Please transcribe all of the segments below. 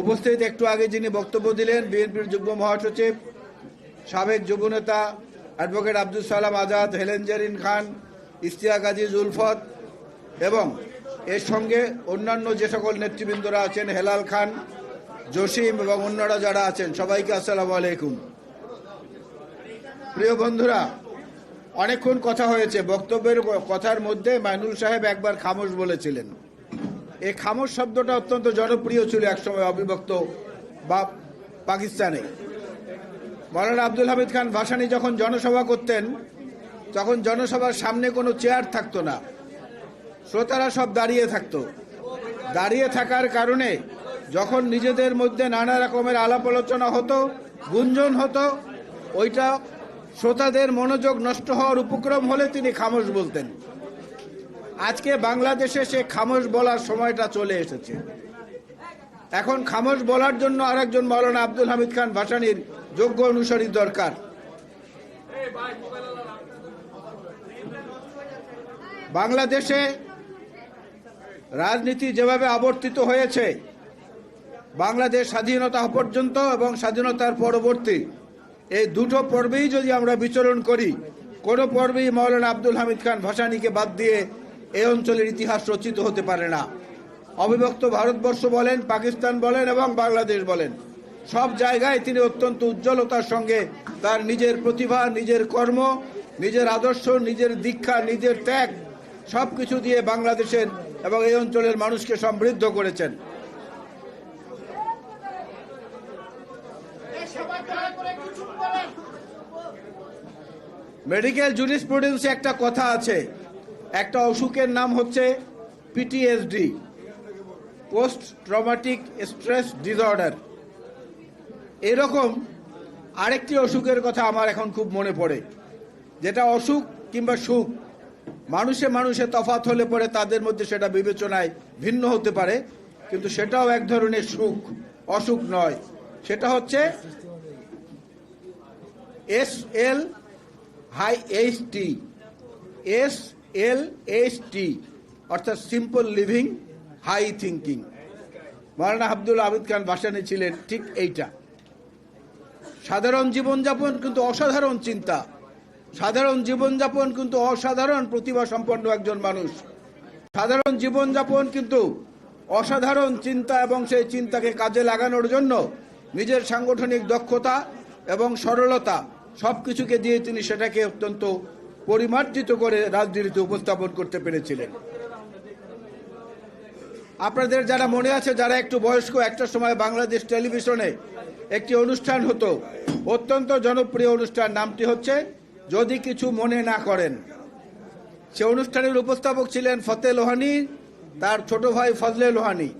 উপস্থিত একটু আগে যিনি বক্তব্য দিলেন বিএনপির যুগ্ম মহাসচিব, সাবেক যুবনেতা অ্যাডভোকেট আব্দুল সালাম আজাদ, হেলেন জেরিন খান, ইশতিয়াক আজিজ জুলফত এবং এর সঙ্গে অন্যান্য যে সকল নেতৃবৃন্দরা আছেন, হেলাল খান, জসিম এবং অন্যরা যারা আছেন, সবাইকে আসসালামু আলাইকুম। প্রিয় বন্ধুরা, অনেকক্ষণ কথা হয়েছে, বক্তব্যের কথার মধ্যে মাইনুল সাহেব একবার খামোশ বলেছিলেন। এই খামোশ শব্দটা অত্যন্ত জনপ্রিয় ছিল একসময় অবিভক্ত বা পাকিস্তানে। মৌলানা আব্দুল হামিদ খান ভাসানি যখন জনসভা করতেন, তখন জনসভার সামনে কোনো চেয়ার থাকতো না। শ্রোতারা সব দাঁড়িয়ে থাকতো। দাঁড়িয়ে থাকার কারণে যখন নিজেদের মধ্যে নানা রকমের আলাপ আলোচনা হতো, গুঞ্জন হতো, ওইটা শ্রোতাদের মনোযোগ নষ্ট হওয়ার উপক্রম হলে তিনি খামোশ বলতেন। আজকে বাংলাদেশে সে খামোশ বলার সময়টা চলে এসেছে। এখন খামোশ বলার জন্য আরেকজন মৌলানা আব্দুল হামিদ খান ভাসানির যোগ্য অনুসারী দরকার। বাংলাদেশে রাজনীতি যেভাবে আবর্তিত হয়েছে, বাংলাদেশ স্বাধীনতা পর্যন্ত এবং স্বাধীনতার পরবর্তী এই দুটো পর্বেই যদি আমরা বিচরণ করি, কোনো পর্বেই মৌলানা আব্দুল হামিদ খান ভাসানিকে বাদ দিয়ে এই অঞ্চলের ইতিহাস রচিত হতে পারে না। অবিভক্ত ভারতবর্ষ বলেন পাকিস্তান বলেন এবং বাংলাদেশ বলেন। সব জায়গায় তিনি অত্যন্ত উজ্জ্বলতার সঙ্গে তার নিজের প্রতিভা নিজের কর্ম নিজের আদর্শ নিজের দীক্ষা নিজের ত্যাগ সব কিছু দিয়ে বাংলাদেশের এবং এই অঞ্চলের মানুষকে সমৃদ্ধ করেছেন। মেডিকেল জুরিসপ্রুডেন্সে একটা কথা আছে। একটা অসুখের নাম হচ্ছে PTSD post traumatic stress disorder এরকম আরেকটি অসুখের কথা আমার এখন খুব মনে পড়ে, যেটা অসুখ কিংবা সুখ, মানুষে মানুষে তফাত হলে পরে তাদের মধ্যে সেটা বিবেচনায় ভিন্ন হতে পারে, কিন্তু সেটাও এক ধরনের সুখ, অসুখ নয়। সেটা হচ্ছে S L high H T S L H T অর্থাৎ simple living high thinking Maulana Abdul Abid Khan Bhasani ছিলেন ঠিক এইটা। সাধারণ জীবনযাপন কিন্তু অসাধারণ চিন্তা। সাধারণ জীবনযাপন কিন্তু অসাধারণ প্রতিভা সম্পন্ন একজন মানুষ। সাধারণ জীবনযাপন কিন্তু অসাধারণ চিন্তা এবং সেই চিন্তাকে কাজে লাগানোর জন্য নিজের সাংগঠনিক দক্ষতা এবং সরলতা সব কিছুকে দিয়ে তিনি সেটাকে অত্যন্ত পরিমার্জিত করে রাজনীতিতে উপস্থাপন করতে পেরেছিলেন। আপনাদের যারা মনে আছে, যারা একটু বয়স্ক, একটা সময় বাংলাদেশ টেলিভিশনে একটি অনুষ্ঠান হতো, অত্যন্ত জনপ্রিয় অনুষ্ঠান, নামটি হচ্ছে যদি কিছু মনে না করেন। সে অনুষ্ঠানের উপস্থাপক ছিলেন ফতে লোহানি, তার ছোট ভাই ফজলে লোহানি।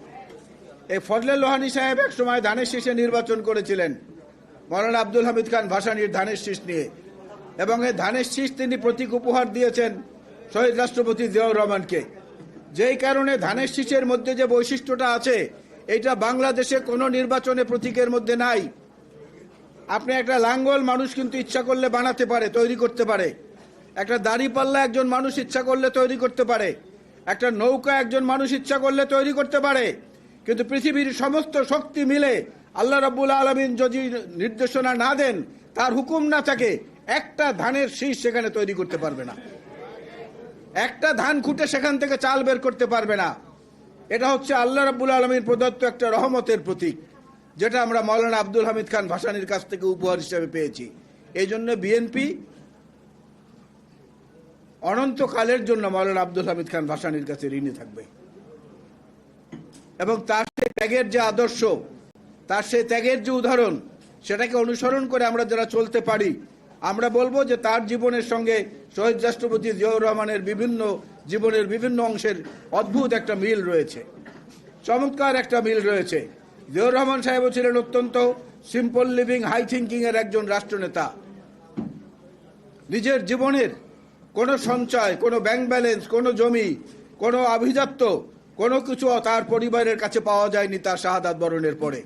এই ফজলে লোহানি সাহেব এক সময় ধানের শীষে নির্বাচন করেছিলেন, মৌলানা আব্দুল হামিদ খান ভাসানির ধানের শীষ নিয়ে। এবং এই ধানের শীষ তিনি প্রতীক উপহার দিয়েছেন শহীদ রাষ্ট্রপতি জিয়াউর রহমানকে। যেই কারণে ধানের শীষের মধ্যে যে বৈশিষ্ট্যটা আছে এটা বাংলাদেশে কোনো নির্বাচনে প্রতীকের মধ্যে নাই। আপনি একটা লাঙ্গল মানুষ কিন্তু ইচ্ছা করলে বানাতে পারে, তৈরি করতে পারে। একটা দাড়িপাল্লা একজন মানুষ ইচ্ছা করলে তৈরি করতে পারে। একটা নৌকা একজন মানুষ ইচ্ছা করলে তৈরি করতে পারে। কিন্তু পৃথিবীর সমস্ত শক্তি মিলে আল্লাহ রাব্বুল আলমিন যদি নির্দেশনা না দেন, তার হুকুম না থাকে একটা ধানের শীষ সেখানে তৈরি করতে পারবে না। একটা ধান খুঁটে সেখান থেকে চাল বের করতে পারবে না। এটা হচ্ছে আল্লাহ রাব্বুল আলমীর প্রদত্ত একটা রহমতের প্রতীক, যেটা আমরা মৌলানা আব্দুল হামিদ খান ভাসানির কাছ থেকে উপহার হিসেবে পেয়েছি। এই জন্য বিএনপি অনন্তকালের জন্য মৌলানা আব্দুল হামিদ খান ভাসানির কাছে ঋণী থাকবে। এবং তার সেই ত্যাগের যে আদর্শ, তার সেই ত্যাগের যে উদাহরণ, সেটাকে অনুসরণ করে আমরা যারা চলতে পারি আমরা বলব যে তার জীবনের সঙ্গে শহীদ রাষ্ট্রপতি জিয়াউর রহমানের বিভিন্ন জীবনের বিভিন্ন অংশের অদ্ভুত একটা মিল রয়েছে। চমৎকার একটা মিল রয়েছে। জিয়াউর রহমান সাহেবও ছিলেন অত্যন্ত সিম্পল লিভিং হাই থিঙ্কিং এর একজন রাষ্ট্রনেতা। নিজের জীবনের কোনো সঞ্চয়, কোনো ব্যাংক ব্যালেন্স কোনো জমি, কোনো আভিজাত্য, কোনো কিছু তার পরিবারের কাছে পাওয়া যায়নি তার শাহাদাত বরণের পরে।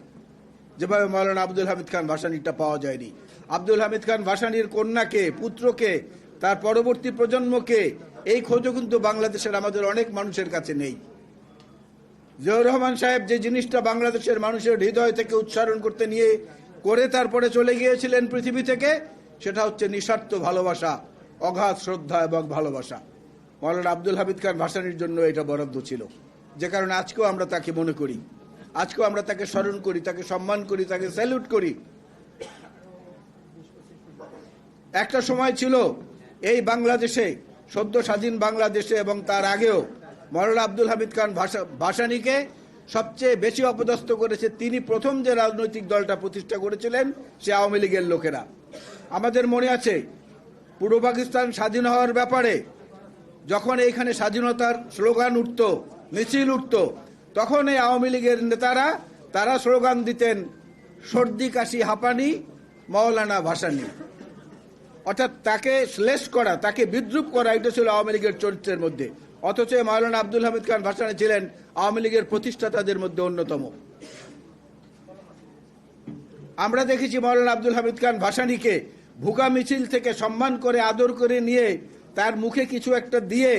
যেভাবে মৌলানা আব্দুল হামিদ খান ভাসানিটা পাওয়া যায়নি। আব্দুল হামিদ খান ভাসানির কন্যাকে, পুত্রকে, তার পরবর্তী প্রজন্মকে, এই খোঁজও কিন্তু বাংলাদেশের আমাদের অনেক মানুষের কাছে নেই। জিয়াউর রহমান সাহেব যে জিনিসটা বাংলাদেশের মানুষের হৃদয় থেকে উচ্চারণ করতে নিয়ে করে তারপরে চলে গিয়েছিলেন পৃথিবী থেকে, সেটা হচ্ছে নিঃস্বার্থ ভালোবাসা, অগাধ শ্রদ্ধা এবং ভালোবাসা। মৌলানা আব্দুল হামিদ খান ভাসানির জন্য এটা বরাদ্দ ছিল। যে কারণে আজকেও আমরা তাকে মনে করি। আজকেও আমরা তাকে স্মরণ করি, তাকে সম্মান করি, তাকে স্যালুট করি। একটা সময় ছিল এই বাংলাদেশে, সদ্য স্বাধীন বাংলাদেশে এবং তার আগেও মৌলানা আব্দুল হামিদ খান ভাষা- ভাসানীকে সবচেয়ে বেশি অপদস্থ করেছে তিনি প্রথম যে রাজনৈতিক দলটা প্রতিষ্ঠা করেছিলেন, সে আওয়ামী লীগের লোকেরা। আমাদের মনে আছে, পূর্ব পাকিস্তান স্বাধীন হওয়ার ব্যাপারে যখন এইখানে স্বাধীনতার স্লোগান উঠত, মিছিল উঠত, তখন এই আওয়ামী লীগের নেতারা, তারা স্লোগান দিতেন, সর্দি কাশি হাঁপানি মৌলানা ভাসানী। অর্থাৎ তাকে শ্লেষ করা, তাকে বিদ্রুপ করা, এটা ছিল আওয়ামী লীগের চরিত্রের মধ্যে। অথচ মাওলানা আব্দুল হামিদ খান ভাসানী ছিলেন আওয়ামী লীগের প্রতিষ্ঠাতাদের মধ্যে অন্যতম। আমরা দেখেছি মাওলানা আব্দুল হামিদ খান ভাসানীকে ভুকা মিছিল থেকে সম্মান করে, আদর করে নিয়ে তার মুখে কিছু একটা দিয়ে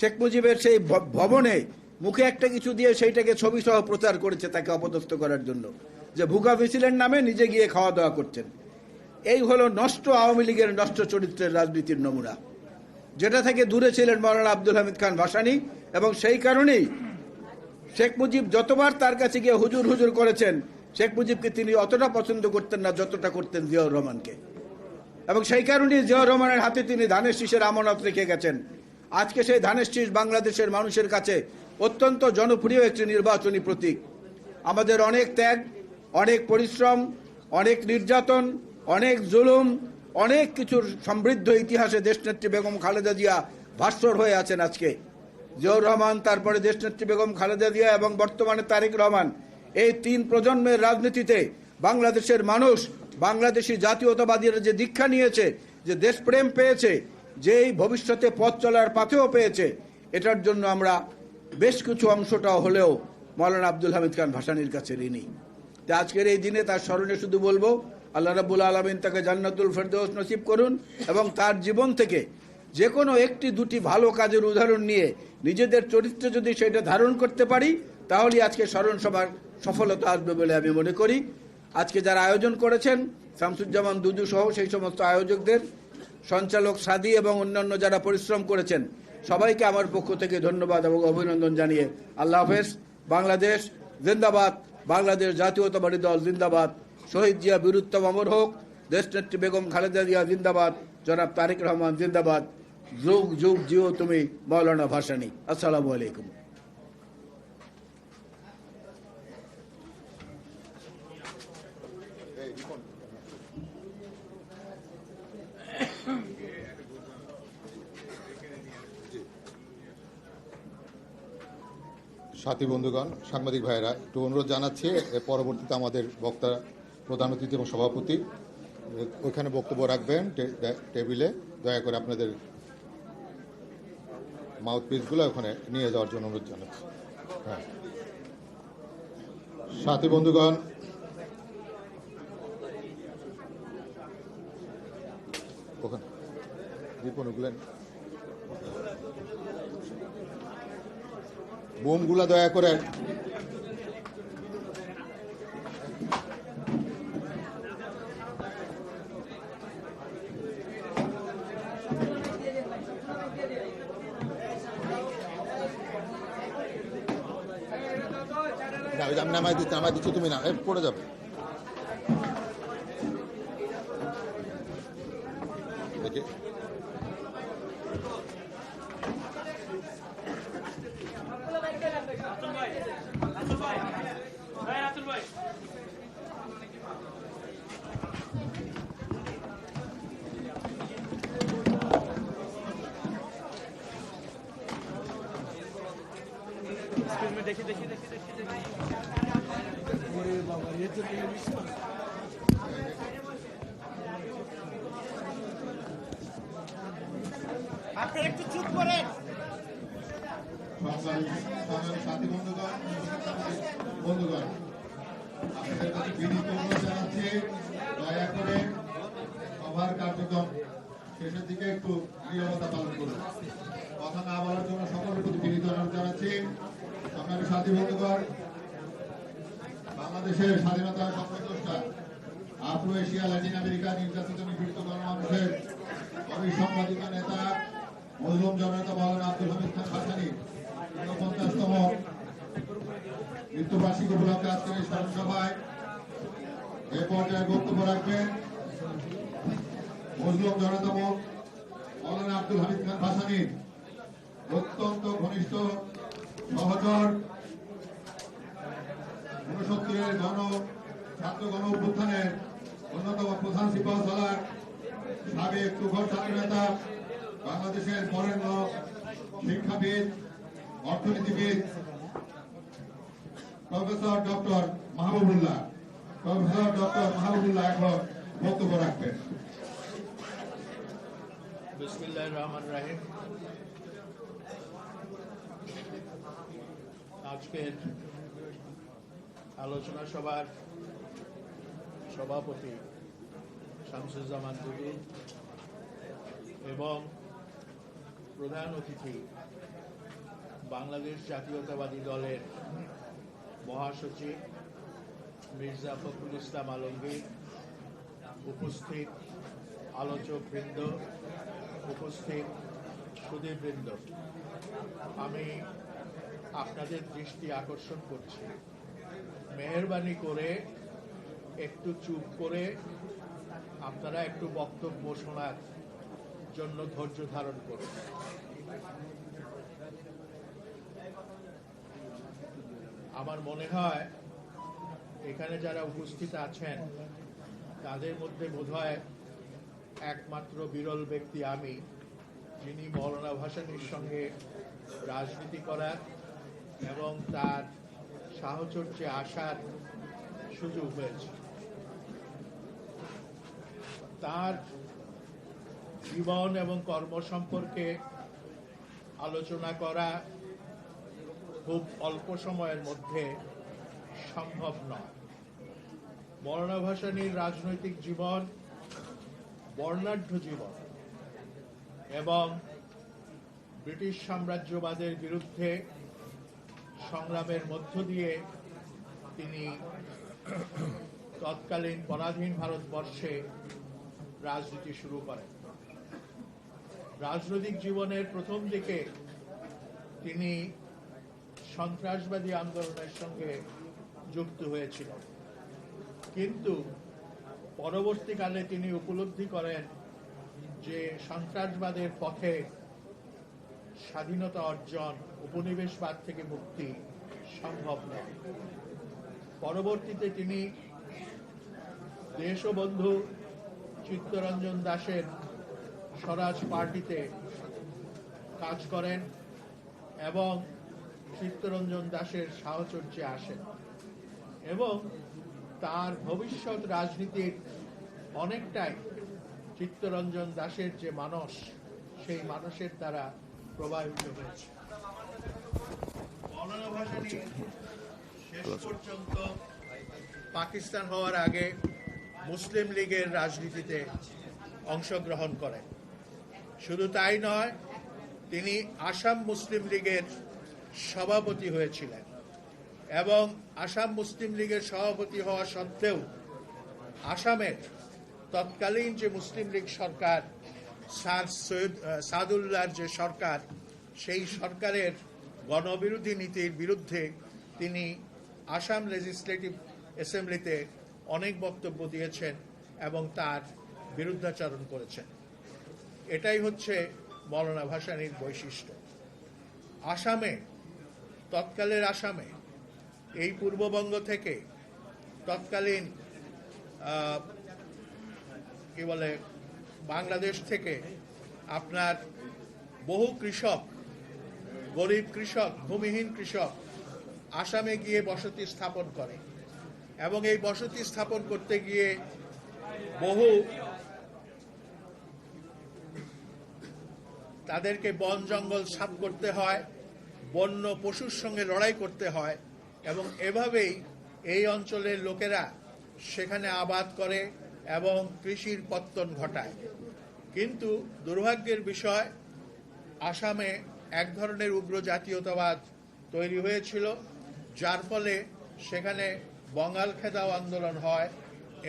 শেখ মুজিবের সেই ভবনে মুখে একটা কিছু দিয়ে সেইটাকে ছবি সহ প্রচার করেছে তাকে অপদস্থ করার জন্য। যে ভুকা মিছিলের নামে নিজে গিয়ে খাওয়া দাওয়া করছেন। এই হলো নষ্ট আওয়ামী লীগের নষ্ট চরিত্রের রাজনীতির নমুনা। যেটা থেকে দূরে ছিলেন মৌলানা আব্দুল হামিদ খান ভাসানী এবং সেই কারণেই শেখ মুজিব যতবার তার কাছে গিয়ে হুজুর হুজুর করেছেন, শেখ মুজিবকে তিনি অতটা পছন্দ করতেন না যতটা করতেন জিয়াউর রহমানকে। এবং সেই কারণেই জিয়াউর রহমানের হাতে তিনি ধানের শীষের আমানত রেখে গেছেন। আজকে সেই ধানের শীষ বাংলাদেশের মানুষের কাছে অত্যন্ত জনপ্রিয় একটি নির্বাচনী প্রতীক। আমাদের অনেক ত্যাগ, অনেক পরিশ্রম, অনেক নির্যাতন অনেক জুলুম, অনেক কিছুর সমৃদ্ধ ইতিহাসে দেশনেত্রী বেগম খালেদা জিয়া ভাস্বর হয়ে আছেন আজকে। জিয়াউর রহমান, তারপরে দেশনেত্রী বেগম খালেদা জিয়া এবং বর্তমানে তারেক রহমান, এই তিন প্রজন্মের রাজনীতিতে বাংলাদেশের মানুষ, বাংলাদেশি জাতীয়তাবাদীরা যে দীক্ষা নিয়েছে, যে দেশপ্রেম পেয়েছে, যেই ভবিষ্যতে পথ চলার পাথেও পেয়েছে, এটার জন্য আমরা বেশ কিছু অংশটাও হলেও মৌলানা আব্দুল হামিদ খান ভাসানির কাছে ঋণী। তা আজকের এই দিনে তার স্মরণে শুধু বলব আল্লাহ রাবুল আলমিন তাকে জান্নাতুল ফেরদৌস নসিব করুন এবং তার জীবন থেকে যে কোনো একটি দুটি ভালো কাজের উদাহরণ নিয়ে নিজেদের চরিত্রে যদি সেটা ধারণ করতে পারি তাহলে আজকে স্মরণ সভার সফলতা আসবে বলে আমি মনে করি। আজকে যারা আয়োজন করেছেন, শামসুজ্জামান দুদু সহ সেই সমস্ত আয়োজকদের, সঞ্চালক সাদি এবং অন্যান্য যারা পরিশ্রম করেছেন, সবাইকে আমার পক্ষ থেকে ধন্যবাদ এবং অভিনন্দন জানিয়ে আল্লাহ হাফেজ। বাংলাদেশ জিন্দাবাদ। বাংলাদেশ জাতীয়তাবাদী দল জিন্দাবাদ। শহীদ জিয়া বীরুত্তম অমর হোক, দেশনেত্রী বেগম খালেদা জিয়া জিন্দাবাদ, জনাব তারেক রহমান জিন্দাবাদ। যুগ যুগ জিও তুমি, মৌলানা ভাসানি। আসসালামু আলাইকুম। সাথী বন্ধুগণ, সাংবাদিক ভাইয়েরা, একটু অনুরোধ জানাচ্ছি পরবর্তীতে আমাদের বক্তা প্রধান অতিথি এবং সভাপতি, ওইখানে বক্তব্য রাখবেন টেবিলে। দয়া করে আপনাদের মাউথ পিসগুলো ওখানে নিয়ে যাওয়ার জন্য অনুরোধ জানাচ্ছি। হ্যাঁ। সাথী বন্ধুগণ, ওখানে রিপন ওগুলো বোমগুলা দয়া করে না, ওই যে আমি নামাই দিচ্ছি নামাই দিচ্ছি তুমি না পড়ে যাবে। দেখি আপনারা একটু চুপ করেন সাথী বন্ধুগণ বন্ধুগণ আপনাদের কাছে বিনীত অনুরোধ জানাচ্ছি দয়া করে সভার কার্যক্রম শেষের দিকে একটু নিরবতা পালন করুন কথা না বলার জন্য সকলের প্রতি বিনীত অনুরোধ জানাচ্ছি আপনার সাথী বন্ধুগণ বাংলাদেশের স্বাধীনতা সংগ্রামটা আফ্রো এশিয়া ল্যাটিন আমেরিকা নির্যাতিত নিপীড়িত গণমানুষের অবিসংবাদিত নেতা, মজলুম জনতা মৌলানা আব্দুল হামিদ খান হাসানি ঊনপঞ্চাশতম মৃত্যুবার্ষিকী উপলক্ষে আজকের এই স্মরণ সভায় এ পর্যায়ে বক্তব্য রাখবেন মজলুম জনতা মৌলানা আব্দুল হামিদ খান হাসানির অত্যন্ত ঘনিষ্ঠ সহচর ঊনসত্তরের গণ, ছাত্র গণ অভ্যুত্থানের অন্যতম প্রধান সিপাহ সালার সাবেক তুখর ছাত্র নেতা বাংলাদেশের বরেণ্য শিক্ষাবিদ, অর্থনীতিবিদ, professor doctor Mahbubullah. Professor doctor Mahbubullah এখন বক্তব্য রাখবেন। আজকের আলোচনা সভার সভাপতি শামসুজ্জামান দুদু এবং প্রধান অতিথি বাংলাদেশ জাতীয়তাবাদী দলের মহাসচিব মির্জা ফখরুল ইসলাম আলমগীর, উপস্থিত আলোচক বৃন্দ উপস্থিত সুদীবৃন্দ আমি আপনাদের দৃষ্টি আকর্ষণ করছি। মেহরবানি করে একটু চুপ করে আপনারা একটু বক্তব্য শোনার জন্য ধৈর্য ধারণ করুন। আমার মনে হয় এখানে যারা উপস্থিত আছেন, তাদের মধ্যে বোধহয় একমাত্র বিরল ব্যক্তি আমি, যিনি মৌলানা ভাসানির সঙ্গে রাজনীতি করার এবং তার সাহচর্যে আসার সুযোগ হয়েছে। তার জীবন এবং কর্ম সম্পর্কে আলোচনা করা খুব অল্প সময়ের মধ্যে সম্ভব নয়। মৌলানা ভাসানির রাজনৈতিক জীবন, বর্ণাঢ্য জীবন এবং ব্রিটিশ সাম্রাজ্যবাদের বিরুদ্ধে সংগ্রামের মধ্য দিয়ে তিনি তৎকালীন পরাধীন ভারতবর্ষে রাজনীতি শুরু করেন। রাজনৈতিক জীবনের প্রথম দিকে তিনি সন্ত্রাসবাদী আন্দোলনের সঙ্গে যুক্ত হয়েছিল কিন্তু পরবর্তীকালে তিনি উপলব্ধি করেন যে সন্ত্রাসবাদের পথে স্বাধীনতা অর্জন উপনিবেশবাদ থেকে মুক্তি সম্ভব নয়। পরবর্তীতে তিনি দেশবন্ধু চিত্তরঞ্জন দাসের স্বরাজ পার্টিতে কাজ করেন এবং চিত্তরঞ্জন দাসের সাহচর্যে আসেন এবং তার ভবিষ্যৎ রাজনীতির অনেকটাই চিত্তরঞ্জন দাসের যে মানস, সেই মানসের দ্বারা প্রবাহিত হয়েছে। পাকিস্তান হওয়ার আগে মুসলিম লীগের রাজনীতিতে অংশগ্রহণ করেন। শুধু তাই নয়, তিনি আসাম মুসলিম লীগের সভাপতি হয়েছিলেন এবং আসাম মুসলিম লীগের সভাপতি হওয়া সত্ত্বেও আসামের তৎকালীন যে মুসলিম লীগ সরকার স্যার সৈয়দ সাদুল্লাহর যে সরকার, সেই সরকারের গণবিরোধী নীতির বিরুদ্ধে তিনি আসাম লেজিসলেটিভ অ্যাসেম্বলিতে অনেক বক্তব্য দিয়েছেন এবং তার বিরুদ্ধাচরণ করেছেন। এটাই হচ্ছে মৌলানা ভাসানীর বৈশিষ্ট্য। আসামে, তৎকালের আসামে, এই পূর্ববঙ্গ থেকে তৎকালীন কি বলে, বাংলাদেশ থেকে আপনার বহু কৃষক গরিব কৃষক, ভূমিহীন কৃষক আসামে গিয়ে বসতি স্থাপন করে এবং এই বসতি স্থাপন করতে গিয়ে বহু তাদেরকে বন জঙ্গল সাফ করতে হয়, বন্য পশুর সঙ্গে লড়াই করতে হয় এবং এভাবেই এই অঞ্চলের লোকেরা সেখানে আবাদ করে এবং কৃষির পত্তন ঘটায়। কিন্তু দুর্ভাগ্যের বিষয়, আসামে এক ধরনের উগ্র জাতীয়তাবাদ তৈরি হয়েছিল, যার ফলে সেখানে বঙ্গাল খেদাও আন্দোলন হয়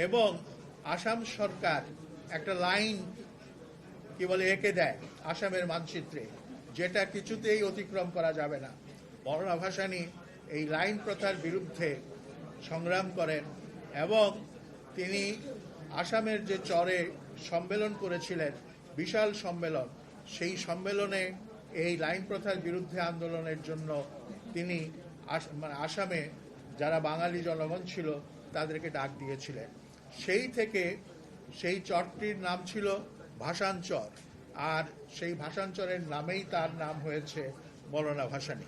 এবং আসাম সরকার একটা লাইন, কি বলে, এঁকে দেয় আসামের মানচিত্রে, যেটা কিছুতেই অতিক্রম করা যাবে না। মরনা ভাসানী এই লাইন প্রথার বিরুদ্ধে সংগ্রাম করেন এবং তিনি আসামের যে চরে সম্মেলন করেছিলেন, বিশাল সম্মেলন, সেই সম্মেলনে এই লাইন প্রথার বিরুদ্ধে আন্দোলনের জন্য তিনি মানে আসামে যারা বাঙালি জনগণ ছিল, তাদেরকে ডাক দিয়েছিলেন। সেই থেকে সেই চরটির নাম ছিল ভাষাঞ্চর আর সেই ভাষাঞ্চরের নামেই তার নাম হয়েছে মৌলানা ভাসানী।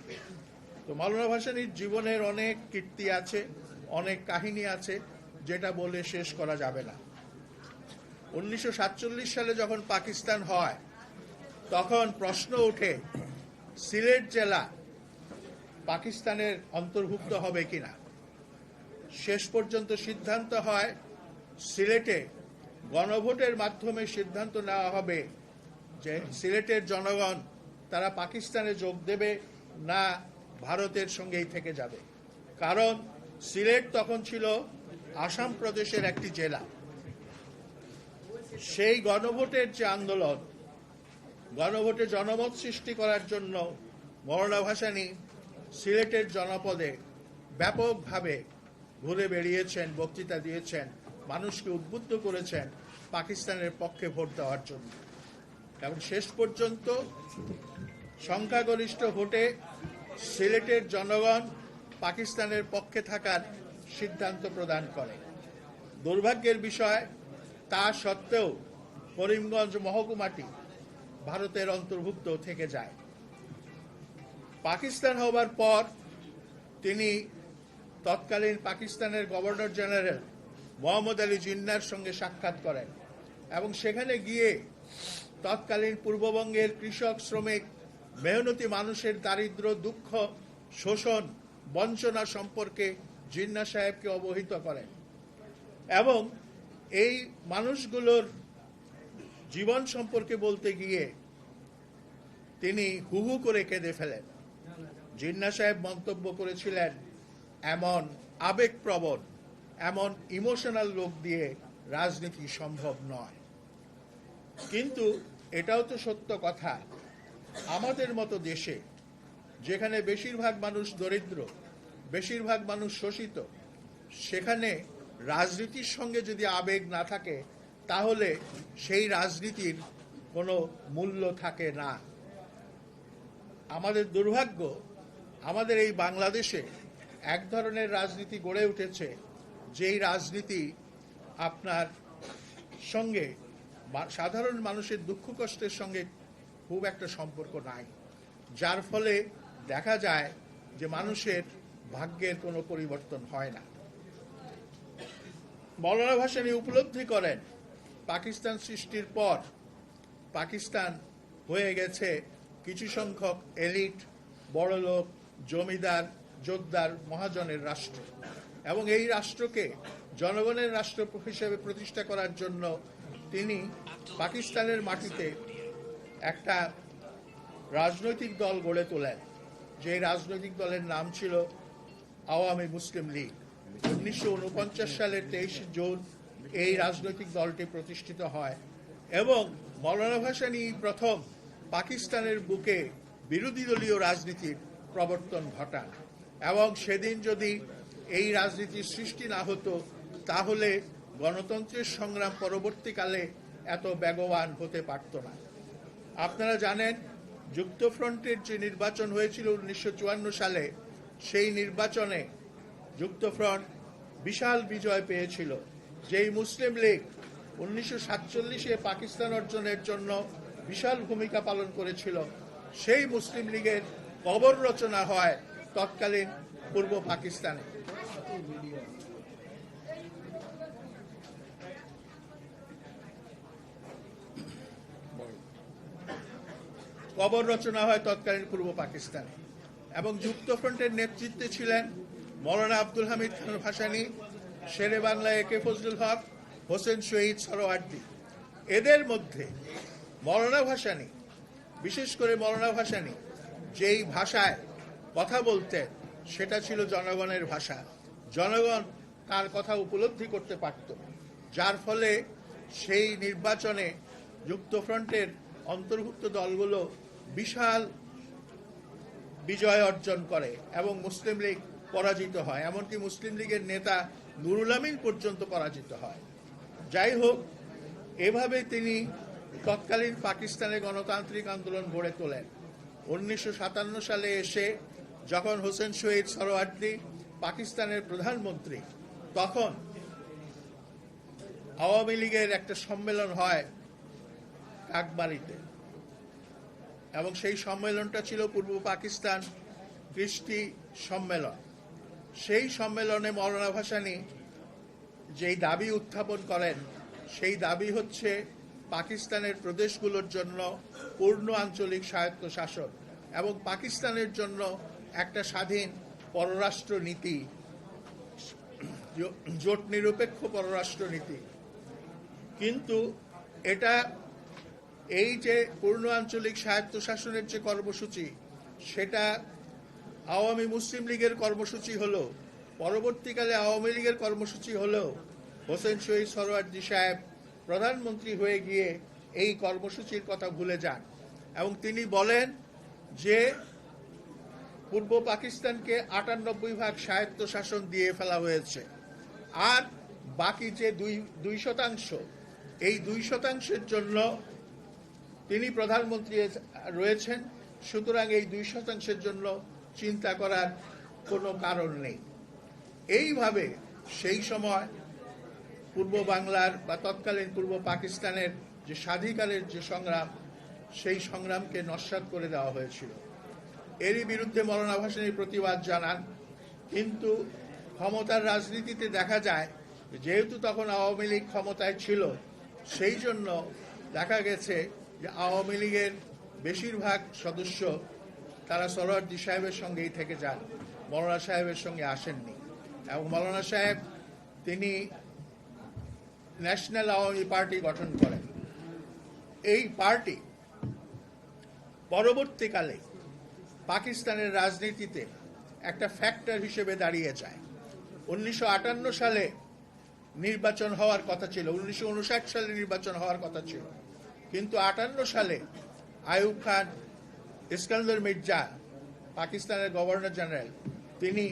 তো মৌলানা ভাসানীর জীবনের অনেক কীর্তি আছে, অনেক কাহিনী আছে, যেটা বলে শেষ করা যাবে না। উনিশশো সাতচল্লিশ সালে যখন পাকিস্তান হয় তখন প্রশ্ন ওঠে, সিলেট জেলা পাকিস্তানের অন্তর্ভুক্ত হবে কিনা? শেষ পর্যন্ত সিদ্ধান্ত হয়, সিলেটে গণভোটের মাধ্যমে সিদ্ধান্ত নেওয়া হবে যে সিলেটের জনগণ তারা পাকিস্তানে যোগ দেবে না, ভারতের সঙ্গেই থেকে যাবে। কারণ সিলেট তখন ছিল আসাম প্রদেশের একটি জেলা। সেই গণভোটের যে আন্দোলন গণভোটে জনমত সৃষ্টি করার জন্য মরনা ভাসানী সিলেটের জনপদে ব্যাপকভাবে ঘুরে বেরিয়েছেন বক্তৃতা দিয়েছেন, মানুষকে উদ্বুদ্ধ করেছেন পাকিস্তানের পক্ষে ভোট দেওয়ার জন্য। এবং শেষ পর্যন্ত সংখ্যাগরিষ্ঠ ভোটে সিলেটের জনগণ পাকিস্তানের পক্ষে থাকার সিদ্ধান্ত প্রদান করে। দুর্ভাগ্যের বিষয়, তা সত্ত্বেও করিমগঞ্জ মহকুমাটি ভারতের অন্তর্ভুক্ত থেকে যায়। পাকিস্তান হবার পর তিনি তৎকালীন পাকিস্তানের গভর্নর জেনারেল মোহাম্মদ আলী জিন্নার সঙ্গে সাক্ষাৎ করেন এবং সেখানে গিয়ে তৎকালীন পূর্ববঙ্গের কৃষক, শ্রমিক, মেহনতি মানুষের দারিদ্র, দুঃখ, শোষণ, বঞ্চনা সম্পর্কে জিন্না সাহেবকে অবহিত করেন এবং এই মানুষগুলোর জীবন সম্পর্কে বলতে গিয়ে তিনি হু হু করে কেঁদে ফেলেন। জিন্না সাহেব মন্তব্য করেছিলেন, এমন আবেগপ্রবণ, এমন ইমোশনাল লোক দিয়ে রাজনীতি সম্ভব নয়। কিন্তু এটাও তো সত্য কথা, আমাদের মতো দেশে, যেখানে বেশিরভাগ মানুষ দরিদ্র, বেশিরভাগ মানুষ শোষিত, সেখানে রাজনীতির সঙ্গে যদি আবেগ না থাকে, তাহলে সেই রাজনীতির কোনো মূল্য থাকে না। আমাদের দুর্ভাগ্য, আমাদের এই বাংলাদেশে এক ধরনের রাজনীতি গড়ে উঠেছে, যেই রাজনীতি আপনার সঙ্গে সাধারণ মানুষের দুঃখ কষ্টের সঙ্গে খুব একটা সম্পর্ক নাই। যার ফলে দেখা যায় যে মানুষের ভাগ্যের কোনো পরিবর্তন হয় না। মৌলানা ভাসানী উপলব্ধি করেন, পাকিস্তান সৃষ্টির পর পাকিস্তান হয়ে গেছে কিছু সংখ্যক এলিট, বড়লোক, জমিদার যোদ্ধার মহাজনের রাষ্ট্র। এবং এই রাষ্ট্রকে জনগণের রাষ্ট্র হিসেবে প্রতিষ্ঠা করার জন্য তিনি পাকিস্তানের মাটিতে একটা রাজনৈতিক দল গড়ে তোলেন, যে রাজনৈতিক দলের নাম ছিল আওয়ামী মুসলিম লীগ। উনিশশো ঊনপঞ্চাশ সালের তেইশে জুন এই রাজনৈতিক দলটি প্রতিষ্ঠিত হয় এবং মৌলানা ভাসানী প্রথম পাকিস্তানের বুকে বিরোধী দলীয় রাজনীতির প্রবর্তন ঘটান এবং সেদিন যদি এই রাজনীতির সৃষ্টি না হতো, তাহলে গণতন্ত্রের সংগ্রাম পরবর্তীকালে এত বেগবান হতে পারত না। আপনারা জানেন, যুক্তফ্রন্টের যে নির্বাচন হয়েছিল উনিশশো চুয়ান্ন সালে, সেই নির্বাচনে যুক্তফ্রন্ট বিশাল বিজয় পেয়েছিল। যেই মুসলিম লীগ উনিশশো সাতচল্লিশে পাকিস্তান অর্জনের জন্য বিশাল ভূমিকা পালন করেছিল। সেই মুসলিম লীগের কবর রচনা হয় তৎকালীন পূর্ব পাকিস্তানে। কবর রচনা হয় তৎকালীন পূর্ব পাকিস্তানে এবং যুক্তফ্রন্টের নেতৃত্বে ছিলেন মৌলানা আব্দুল হামিদ খান ভাসানী, শেরে বাংলা এ কে ফজলুল হক, হোসেন শহীদ সরোয়ার্দী। এদের মধ্যে মৌলানা ভাসানী, বিশেষ করে মৌলানা ভাসানী, যেই ভাষায় কথা বলতেন, সেটা ছিল জনগণের ভাষা। জনগণ তার কথা উপলব্ধি করতে পারত। যার ফলে সেই নির্বাচনে যুক্তফ্রন্টের অন্তর্ভুক্ত দলগুলো বিশাল বিজয় অর্জন করে এবং মুসলিম লীগ পরাজিত হয়। এমনকি মুসলিম লীগের নেতা নুরুল আমিন পর্যন্ত পরাজিত হয়। যাই হোক, এভাবে তিনি তৎকালীন পাকিস্তানের গণতান্ত্রিক আন্দোলন গড়ে তোলেন। উনিশশো সাতান্ন সালে এসে যখন হোসেন শহীদ সরোয়ার্দী পাকিস্তানের প্রধানমন্ত্রী, তখন আওয়ামী লীগের একটা সম্মেলন হয় কাকবাড়িতে। এবং সেই সম্মেলনটা ছিল পূর্ব পাকিস্তান কৃষ্টি সম্মেলন। সেই সম্মেলনে মৌলানা ভাসানী যেই দাবি উত্থাপন করেন, সেই দাবি হচ্ছে পাকিস্তানের প্রদেশগুলোর জন্য পূর্ণ আঞ্চলিক স্বায়ত্ত শাসন এবং পাকিস্তানের জন্য একটা স্বাধীন পররাষ্ট্র নীতি জোট নিরপেক্ষ পররাষ্ট্র নীতি কিন্তু এটা, এই যে পূর্ণ আঞ্চলিক স্বায়ত্তশাসনের যে কর্মসূচি, সেটা আওয়ামী মুসলিম লীগের কর্মসূচি হলো, পরবর্তীকালে আওয়ামী লীগের কর্মসূচি হলো, হোসেন শহীদ সরোয়ার্দি সাহেব প্রধানমন্ত্রী হয়ে গিয়ে এই কর্মসূচির কথা ভুলে যান এবং তিনি বলেন যে পূর্ব পাকিস্তানকে আটানব্বই ভাগ স্বায়ত্ত শাসন দিয়ে ফেলা হয়েছে। আর বাকি যে দুই দুই শতাংশ, এই দুই শতাংশের জন্য তিনি প্রধানমন্ত্রী রয়েছেন, সুতরাং এই দুই শতাংশের জন্য চিন্তা করার কোনো কারণ নেই। এইভাবে সেই সময় পূর্ব বাংলার বা তৎকালীন পূর্ব পাকিস্তানের যে স্বাধিকারের যে সংগ্রাম, সেই সংগ্রামকে নস্বাত করে দেওয়া হয়েছিল। এরই বিরুদ্ধে মৌলানা ভাসানীর প্রতিবাদ জানান। কিন্তু ক্ষমতার রাজনীতিতে দেখা যায়, যেহেতু তখন আওয়ামী লীগ ক্ষমতায় ছিল, সেই জন্য দেখা গেছে যে আওয়ামী লীগের বেশিরভাগ সদস্য তারা সরোয়ার্দি সাহেবের সঙ্গেই থেকে যান। মৌলানা সাহেবের সঙ্গে আসেননি। এবং মৌলানা সাহেব, তিনি ন্যাশনাল আওয়ামী পার্টি গঠন করেন। এই পার্টি পরবর্তীকালে পাকিস্তানের রাজনীতিতে একটা ফ্যাক্টর হিসেবে দাঁড়িয়ে যায়। উনিশশো আটান্ন সালে নির্বাচন হওয়ার কথা ছিল, উনিশশো উনষাট সালে নির্বাচন হওয়ার কথা ছিল। কিন্তু আটান্ন সালে আয়ুব খান, ইস্কান্দর মির্জা, পাকিস্তানের গভর্নর জেনারেল, তিনি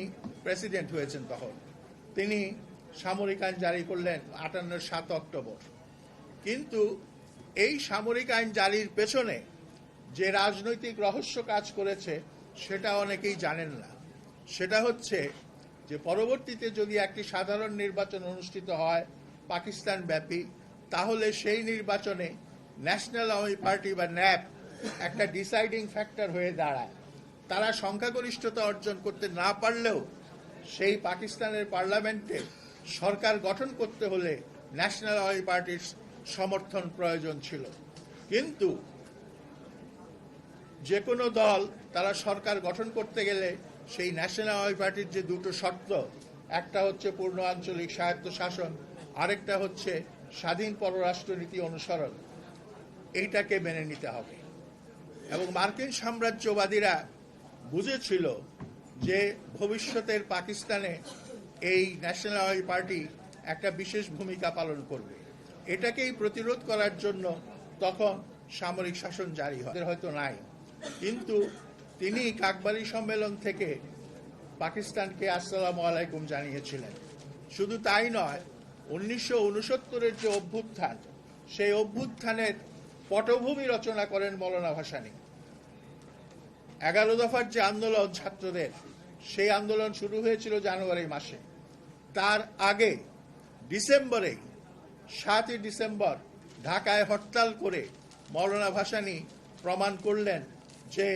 প্রেসিডেন্ট হয়েছেন তখন। তিনি সামরিক আইন জারি করলেন আটান্নর সাত অক্টোবর। কিন্তু এই সামরিক আইন জারির পেছনে যে রাজনৈতিক রহস্য কাজ করেছে, সেটা অনেকেই জানেন না। সেটা হচ্ছে যে পরবর্তীতে যদি একটি সাধারণ নির্বাচন অনুষ্ঠিত হয়, পাকিস্তান ব্যাপী, তাহলে সেই নির্বাচনে ন্যাশনাল আওয়ামী পার্টি বা ন্যাপ একটা ডিসাইডিং ফ্যাক্টর হয়ে দাঁড়ায়। তারা সংখ্যাগরিষ্ঠতা অর্জন করতে না পারলেও সেই পাকিস্তানের পার্লামেন্টে সরকার গঠন করতে হলে ন্যাশনাল আওয়ামী পার্টির সমর্থন প্রয়োজন ছিল। কিন্তু যে কোনো দল তারা সরকার গঠন করতে গেলে সেই ন্যাশনাল আওয়ামী পার্টির যে দুটো শর্ত, একটা হচ্ছে পূর্ণ আঞ্চলিক স্বায়ত্ত শাসন আরেকটা হচ্ছে স্বাধীন পররাষ্ট্রনীতি অনুসরণ। এইটাকে মেনে নিতে হবে। এবং মার্কিন সাম্রাজ্যবাদীরা বুঝেছিল যে ভবিষ্যতের পাকিস্তানে এই ন্যাশনাল আওয়ামী পার্টি একটা বিশেষ ভূমিকা পালন করবে। এটাকেই প্রতিরোধ করার জন্য তখন সামরিক শাসন জারি হয়। হয়তো নাই। কিন্তু তিনি কাকবারি সম্মেলন থেকে পাকিস্তানকে আসসালামু আলাইকুম জানিয়েছিলেন। শুধু তাই নয়, উনিশশো উনসত্তরের যে অভ্যুত্থান, সেই অভ্যুত্থানের পটভূমি রচনা করেন মৌলানা ভাসানী। এগারো দফার যে আন্দোলন ছাত্রদের সেই আন্দোলন শুরু হয়েছিল জানুয়ারি মাসে। তার আগে ডিসেম্বরে, সাতই ডিসেম্বর, ঢাকায় হরতাল করে মৌলানা ভাসানী প্রমাণ করলেন যে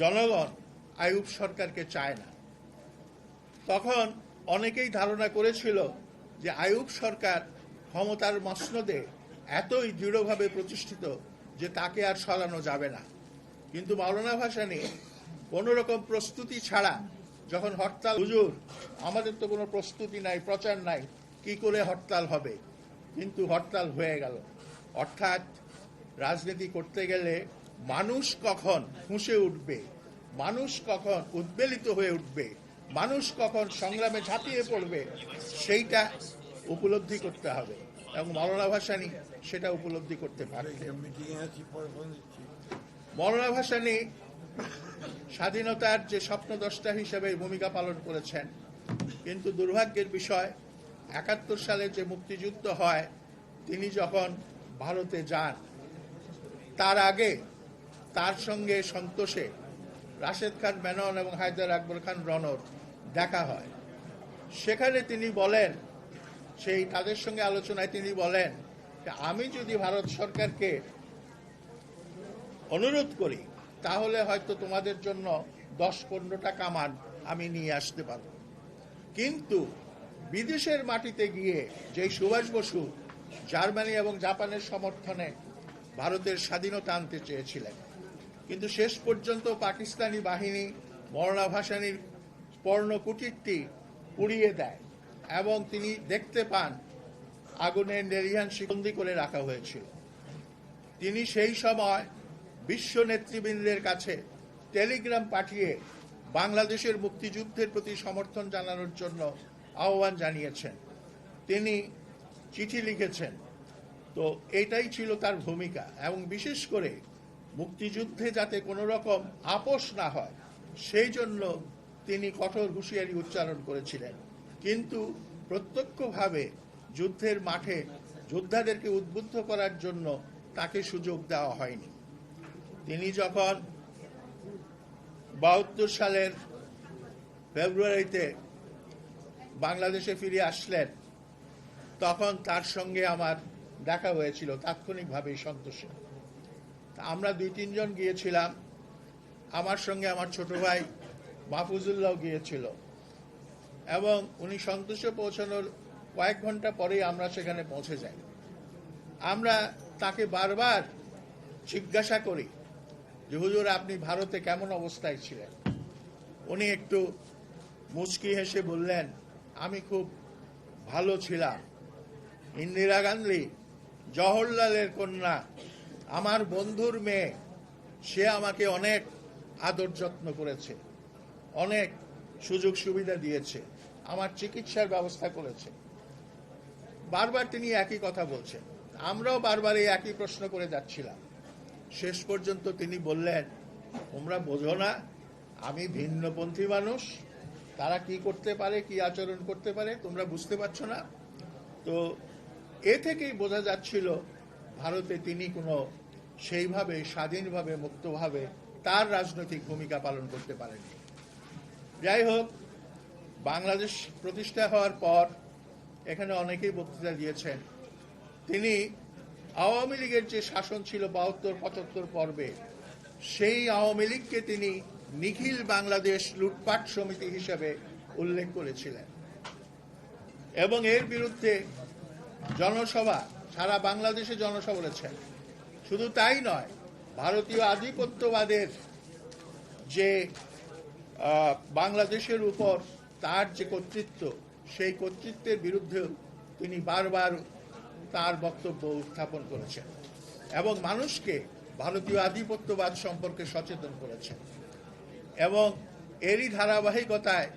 জনগণ আইয়ুব সরকারকে চায় না। তখন অনেকেই ধারণা করেছিল যে আইয়ুব সরকার ক্ষমতার মসনদে এতই দৃঢ়ভাবে প্রতিষ্ঠিত যে তাকে আর সরানো যাবে না। কিন্তু মাওলানা ভাসানী কোনো রকম প্রস্তুতি ছাড়া যখন হরতাল হুজুর আমাদের তো কোনো প্রস্তুতি নাই প্রচার নাই কি করে হরতাল হবে? কিন্তু হরতাল হয়ে গেল। অর্থাৎ রাজনীতি করতে গেলে মানুষ কখন ফুঁসে উঠবে? মানুষ কখন উদ্বেলিত হয়ে উঠবে? মানুষ কখন সংগ্রামে ঝাঁপিয়ে পড়বে? সেইটা উপলব্ধি করতে হবে। এবং মরনা ভাসানি সেটা উপলব্ধি করতে পারে মরনা ভাসানি স্বাধীনতার যে স্বপ্নদ্রষ্টা হিসেবে ভূমিকা পালন করেছেন। কিন্তু দুর্ভাগ্যের বিষয়, একাত্তর সালে যে মুক্তিযুদ্ধ হয়, তিনি যখন ভারতে যান, তার আগে তার সঙ্গে সন্তোষে রাশেদ খান মেনন এবং হায়দার আকবর খান রনর দেখা হয়। সেখানে তিনি বলেন, সেই তাদের সঙ্গে আলোচনায় তিনি বলেন আমি যদি ভারত সরকারকে অনুরোধ করি তাহলে হয়তো তোমাদের জন্য দশ পনেরোটা কামান আমি নিয়ে আসতে পারব। কিন্তু বিদেশের মাটিতে গিয়ে যেই সুভাষ বসু জার্মানি এবং জাপানের সমর্থনে ভারতের স্বাধীনতা আনতে চেয়েছিলেন, কিন্তু শেষ পর্যন্ত পাকিস্তানি বাহিনী মরনা ভাসানির পর্ণকুটিরটি পুড়িয়ে দেয় এবং তিনি দেখতে পান আগুনের নেরিহান শিবন্দি করে রাখা হয়েছিল। তিনি সেই সময় বিশ্ব নেতৃবৃন্দের কাছে টেলিগ্রাম পাঠিয়ে বাংলাদেশের মুক্তিযুদ্ধের প্রতি সমর্থন জানানোর জন্য আহ্বান জানিয়েছেন। তিনি চিঠি লিখেছেন। তো এটাই ছিল তার ভূমিকা এবং বিশেষ করে মুক্তিযুদ্ধে যাতে কোনো রকম আপোষ না হয়, সেই জন্য তিনি কঠোর হুঁশিয়ারি উচ্চারণ করেছিলেন। কিন্তু প্রত্যক্ষভাবে যুদ্ধের মাঠে যোদ্ধাদেরকে উদ্বুদ্ধ করার জন্য তাকে সুযোগ দেওয়া হয়নি। তিনি যখন বাহাত্তর সালের ফেব্রুয়ারিতে বাংলাদেশে ফিরে আসলেন, তখন তার সঙ্গে আমার দেখা হয়েছিল তাৎক্ষণিকভাবেই সন্তোষে। আমরা দুই তিনজন গিয়েছিলাম। আমার সঙ্গে আমার ছোট ভাই মাহফুজুল্লাহ গিয়েছিল এবং উনি সন্তোষে পৌঁছানোর কয়েক ঘণ্টা পরেই আমরা সেখানে পৌঁছে যাই। আমরা তাকে বারবার জিজ্ঞাসা করি যে হুজুর, আপনি ভারতে কেমন অবস্থায় ছিলেন? উনি একটু মুচকি হেসে বললেন, আমি খুব ভালো ছিলাম। ইন্দিরা গান্ধী, জওহরলালের কন্যা, আমার বন্ধুর মেয়ে, সে আমাকে অনেক আদর যত্ন করেছে, অনেক সুযোগ সুবিধা দিয়েছে, আমার চিকিৎসার ব্যবস্থা করেছে। বারবার তিনি একই কথা বলছেন। আমরাও বারবার এই একই প্রশ্ন করে যাচ্ছিলাম। শেষ পর্যন্ত তিনি বললেন, তোমরা বোঝো না, আমি ভিন্নপন্থী মানুষ, তারা কি করতে পারে, কি আচরণ করতে পারে, তোমরা বুঝতে পারছ না? তো এ থেকেই বোঝা যাচ্ছিল, ভারতে তিনি কোনো সেইভাবে, স্বাধীনভাবে, মুক্তভাবে তার রাজনৈতিক ভূমিকা পালন করতে পারেননি। যাই হোক, বাংলাদেশ প্রতিষ্ঠা হওয়ার পর এখানে অনেকেই বক্তৃতা দিয়েছেন। তিনি আওয়ামী লীগের যে শাসন ছিল বাহাত্তর, পঁচাত্তর পর্বে, সেই আওয়ামী লীগকে তিনি নিখিল বাংলাদেশ লুটপাট সমিতি হিসেবে উল্লেখ করেছিলেন। এবং এর বিরুদ্ধে জনসভা, সারা বাংলাদেশে জনসভা বলেছেন। শুধু তাই নয়, ভারতীয় আধিপত্যবাদের যে বাংলাদেশের উপর তার যে কর্তৃত্ব, সেই কর্তৃত্বের বিরুদ্ধেও তিনি বারবার তার বক্তব্য উত্থাপন করেছেন এবং মানুষকে ভারতীয় আধিপত্যবাদ সম্পর্কে সচেতন করেছেন। এবং এরই ধারাবাহিকতায়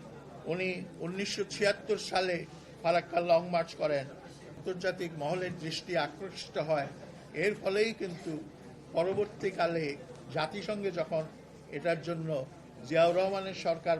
উনি উনিশশো ছিয়াত্তর সালে ফারাক্কা লং মার্চ করেন। আন্তর্জাতিক মহলের দৃষ্টি আকর্ষিত হয়। এর ফলেই কিন্তু পরবর্তীকালে জাতিসংঘে যখন এটার জন্য জিয়াউর রহমানের সরকার